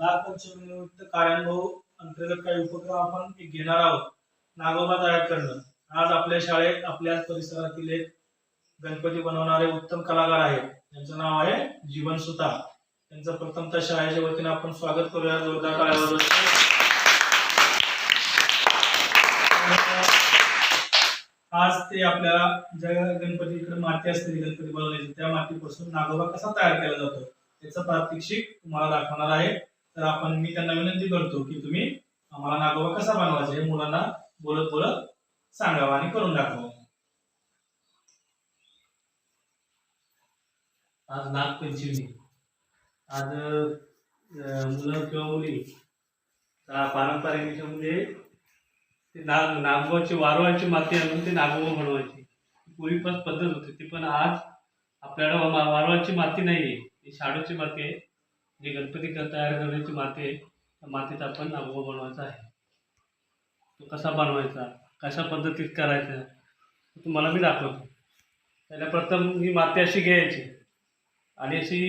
नागपंचमीनिमित्त कार्यानुभव अंतर्गत काही उपक्रम आपण घेणार आहोत नागोबा तयार करणं. आज आपल्या शाळेत आपल्या परिसरातील एक गणपती बनवणारे उत्तम कलाकार आहेत. त्यांचं नाव आहे जीवन सुता. त्यांचं प्रथमतः शाळेच्या वतीने आपण स्वागत करूया. जोरदार टाळ्यावर आज ते आपल्याला ज्या गणपती इकडे माती असते गणपती बनवण्याची त्या मातीपासून नागोबा कसा तयार केला जातो त्याचं प्रात्यक्षिक तुम्हाला दाखवणार आहे. तर आपण मी त्यांना विनंती करतो की तुम्ही आम्हाला नागोबा कसा बनवायचा हे मुलांना बोलत बोलत सांगावं आणि करून दाखवा आज नागपंचमी. आज मुलं किंवा मुली पारंपरिक याच्यामध्ये ते नाग नागोबाची वारवाची माती आणून ते नागोबा बनवायची. पूर्वी पण पद्धत होती ती पण आज आपल्याला वारवाची माती नाही आहे ही शाडूची माती आहे. जी गणपती तयार करण्याची माती आहे त्या मातीत आपण आगोबा बनवायचा आहे. तो कसा बनवायचा कशा पद्धतीत करायचा तुम्हाला मी दाखवतो. त्याला प्रथम ही माती अशी घ्यायची आणि अशी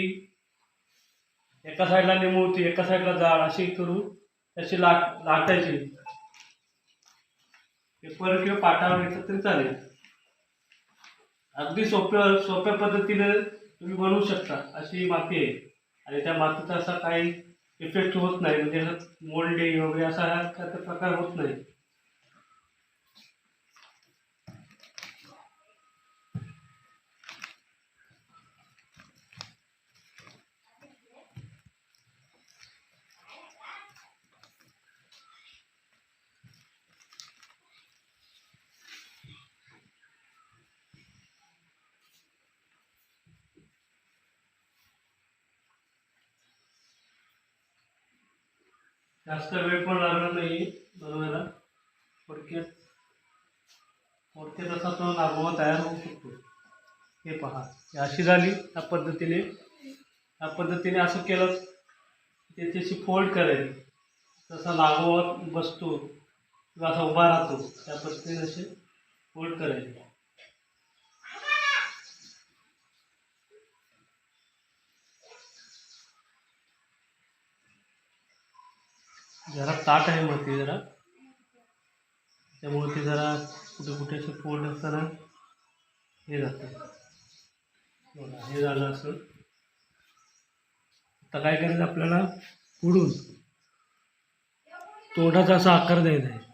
एका साईडला निमूळती एका साईडला जाड अशी करून त्याची लाट लाटायची पेपर किंवा पाटावर घेतलं तरी चालेल. अगदी सोप्या सोप्या पद्धतीने तुम्ही बनवू शकता अशी माती आहे. आणि त्या मातीचा असा काही इफेक्ट होत नाही. म्हणजे मोल्डिंग वगैरे असा हा प्रकार होत नाही. जास्त वेळ पण लागणार नाही बनवायला. थोडक्यात थोडक्यात असा तो नागोबा तयार होऊ शकतो. हे पहा अशी झाली त्या पद्धतीने. त्या पद्धतीने असं केलं त्याच्याशी फोल्ड करायची तसा नागोबा बसतो किंवा असा उभा राहतो त्या पद्धतीने असे फोल्ड करायचे जरा ताट आहे माती जरा. त्यामुळे ती जरा कुठे कुठे असं फोल्ड असताना हे जातं. हे झालं असं. आता काय करायचं आपल्याला? पुढून. तोंडाचा असा आकार द्यायचा आहे.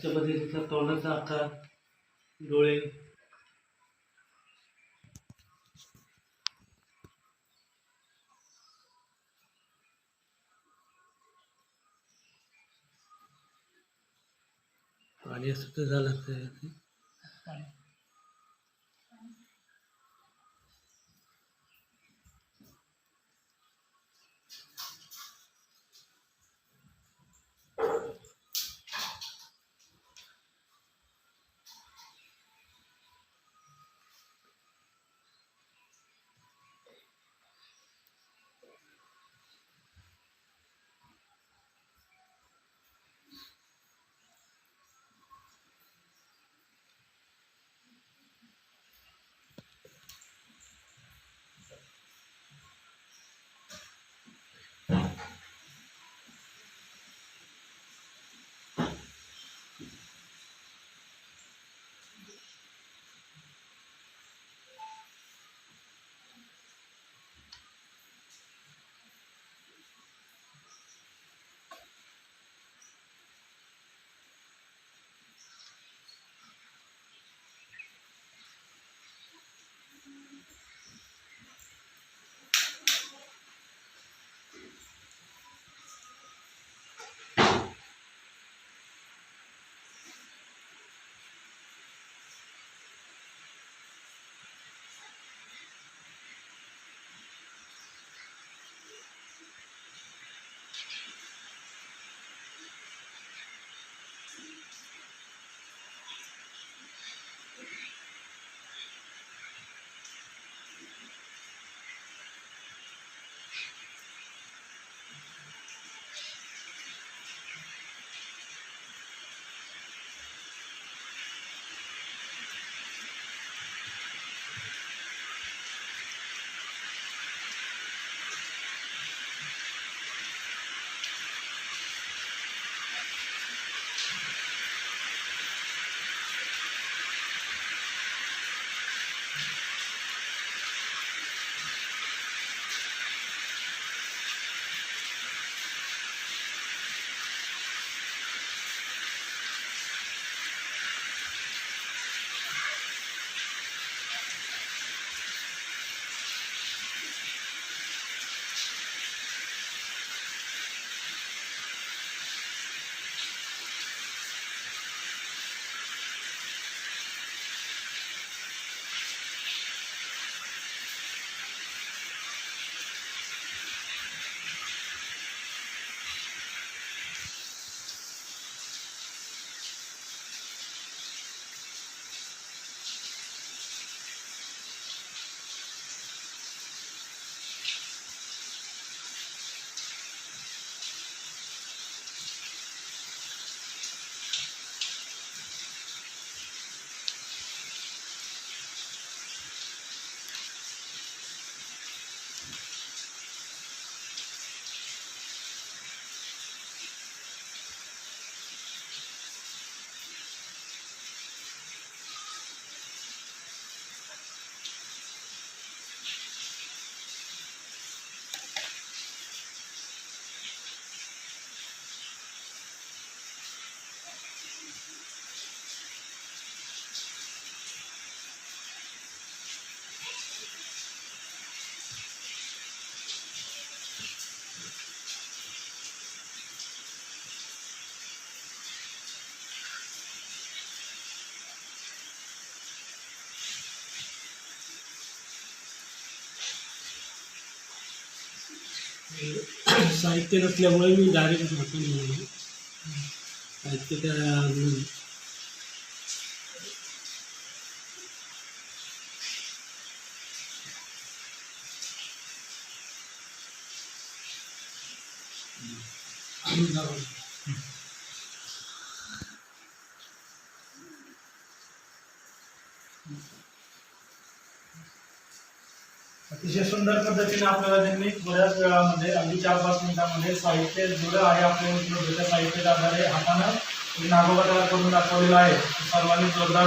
अशा पद्धतीचा तोंडाचा आकार डोळे. आणि असं तर झालं साहित्य नसल्यामुळे मी डायरेक्ट हाताने बनवलं साहित्य त्या Thank you. अतिशय सुंदर पद्धतीने आपल्याला त्यांनी बऱ्याच वेळामध्ये अगदी चार पाच मिनिटांमध्ये साहित्य जुळं आहे आपल्या उपलब्ध त्या साहित्याच्या आधारे हातानं नागोबा तयार करून दाखवलेला आहे. सर्वांनी जोरदार